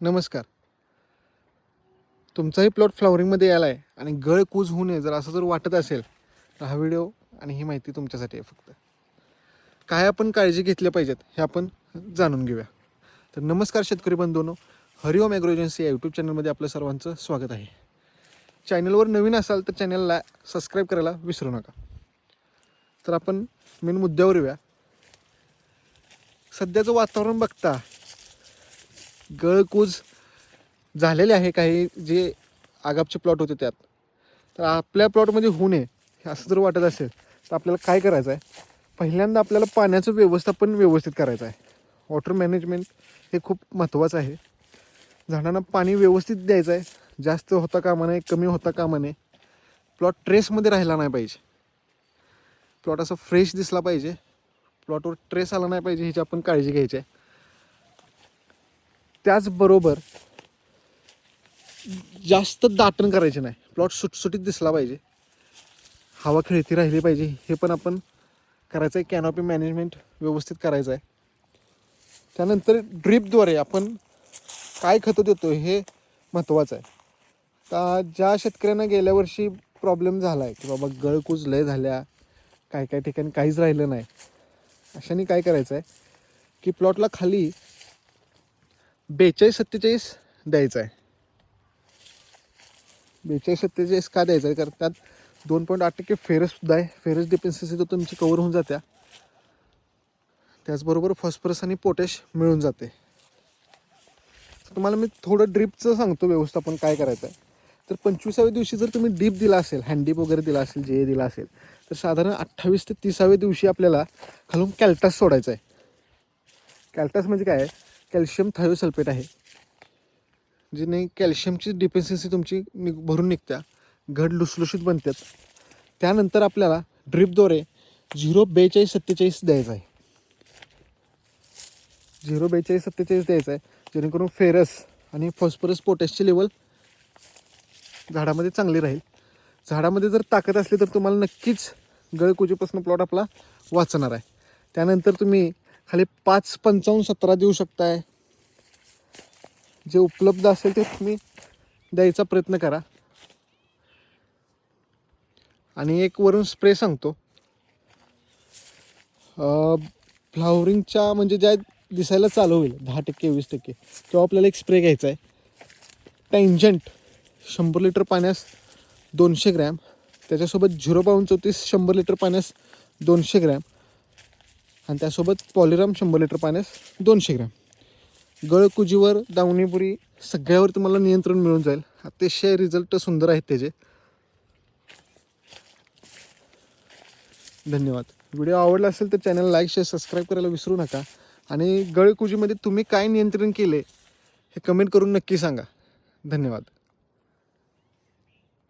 नमस्कार. तुमचाही प्लॉट फ्लॉवरिंगमध्ये यायला आहे आणि गळ कूज होऊ नये जर असं जर वाटत असेल तर हा व्हिडिओ आणि ही माहिती तुमच्यासाठी आहे फक्त. काय आपण काळजी घेतल्या पाहिजेत हे आपण जाणून घेऊया. तर नमस्कार शेतकरी बंधूनो हरिओम ॲग्रो एजन्सी या यूट्यूब चॅनलमध्ये आपलं सर्वांचं स्वागत आहे. चॅनलवर नवीन असाल तर चॅनलला सबस्क्राईब करायला विसरू नका. तर आपण मेन मुद्द्यावर येऊया. सध्याचं वातावरण बघता गळकूज झालेले आहे काही जे आगापचे प्लॉट होते त्यात. तर आपल्या प्लॉटमध्ये होऊ नये हे असं जर वाटत असेल तर आपल्याला काय करायचं आहे? पहिल्यांदा आपल्याला पाण्याचं व्यवस्थापन व्यवस्थित करायचं आहे. वॉटर मॅनेजमेंट हे खूप महत्त्वाचं आहे. झाडांना पाणी व्यवस्थित द्यायचं आहे. जास्त होता कामा नये कमी होता कामा नये. प्लॉट ट्रेसमध्ये राहिला नाही पाहिजे. प्लॉट असं फ्रेश दिसला पाहिजे. प्लॉटवर ट्रेस आला नाही पाहिजे ह्याची आपण काळजी घ्यायची आहे. त्याचबरोबर जास्त दाटण करायचे नाही. प्लॉट सुटसुटीत दिसला पाहिजे. हवा खेळती राहिली पाहिजे. हे पण आपण करायचं आहे कॅनॉपी मॅनेजमेंट व्यवस्थित करायचं आहे त्यानंतर ड्रीपद्वारे आपण काय खतं देतो हे महत्त्वाचं आहे. का ज्या शेतकऱ्यांना गेल्या वर्षी प्रॉब्लेम झाला आहे की बाबा गळकूज लय झाल्या काय काय ठिकाणी काहीच राहिलं नाही. अशाने काय करायचं आहे की प्लॉटला खाली बेचाळीस सत्तेचाळीस द्यायचं आहे. बेचाळीस सत्तेचाळीस का द्यायचं आहे? कारण त्यात दोन पॉईंट आठ टक्के फेरससुद्धा आहे. फेरस डिपेन्सन्सी तर तुमची कवर होऊन जात्या. त्याचबरोबर फॉस्फरस आणि पोटॅश मिळून जाते. तर तुम्हाला मी थोडं ड्रीपचं सांगतो व्यवस्थापन काय करायचं आहे. तर पंचवीसाव्या दिवशी जर तुम्ही डीप दिला असेल हँडीप वगैरे दिला असेल जे दिला असेल तर साधारण अठ्ठावीस ते तिसाव्या दिवशी आपल्याला खालून कॅल्टास सोडायचं आहे. कॅल्टास म्हणजे काय आहे? कॅल्शियम थायोसल्फेट आहे जिने कॅल्शियमची डिफिशियन्सी तुमची निघ भरून निघत्या घड लुसलुशीत बनतात त्यानंतर आपल्याला ड्रिपद्वारे झिरो बेचाळीस सत्तेचाळीस द्यायचं आहे. झिरो बेचाळीस सत्तेचाळीस द्यायचं आहे जेणेकरून फेरस आणि फॉस्फरस पोटॅशची लेवल झाडामध्ये चांगली राहील. झाडामध्ये जर ताकद असली तर तुम्हाला नक्कीच गळकुजीपासून प्लॉट आपला वाचणार आहे. त्यानंतर तुम्ही खाली पाच पंचावन्न सतरा देऊ शकताय. जे उपलब्ध असेल ते तुम्ही द्यायचा प्रयत्न करा. आणि एक वरून स्प्रे सांगतो. फ्लावरिंगच्या म्हणजे ज्या दिसायला चालू होईल दहा टक्के वीस टक्के तेव्हा आपल्याला एक स्प्रे घ्यायचा आहे टँजंट शंभर लिटर पाण्यास दोनशे ग्रॅम त्याच्यासोबत झिरो पाऊन चौतीस शंभर लिटर पाण्यास दोनशे ग्रॅम आणि त्यासोबत पॉलिराम शंभर लिटर पाण्यास दोनशे ग्रॅम. गळकुजीवर दावणीपुरी सगळ्यावर तुम्हाला नियंत्रण मिळून जाईल. अतिशय रिझल्ट सुंदर आहेत त्याचे. धन्यवाद. व्हिडिओ आवडला असेल तर चॅनल लाईक शेअर सबस्क्राईब करायला विसरू नका. आणि गळकुजीमध्ये तुम्ही काय नियंत्रण केले हे कमेंट करून नक्की सांगा. धन्यवाद.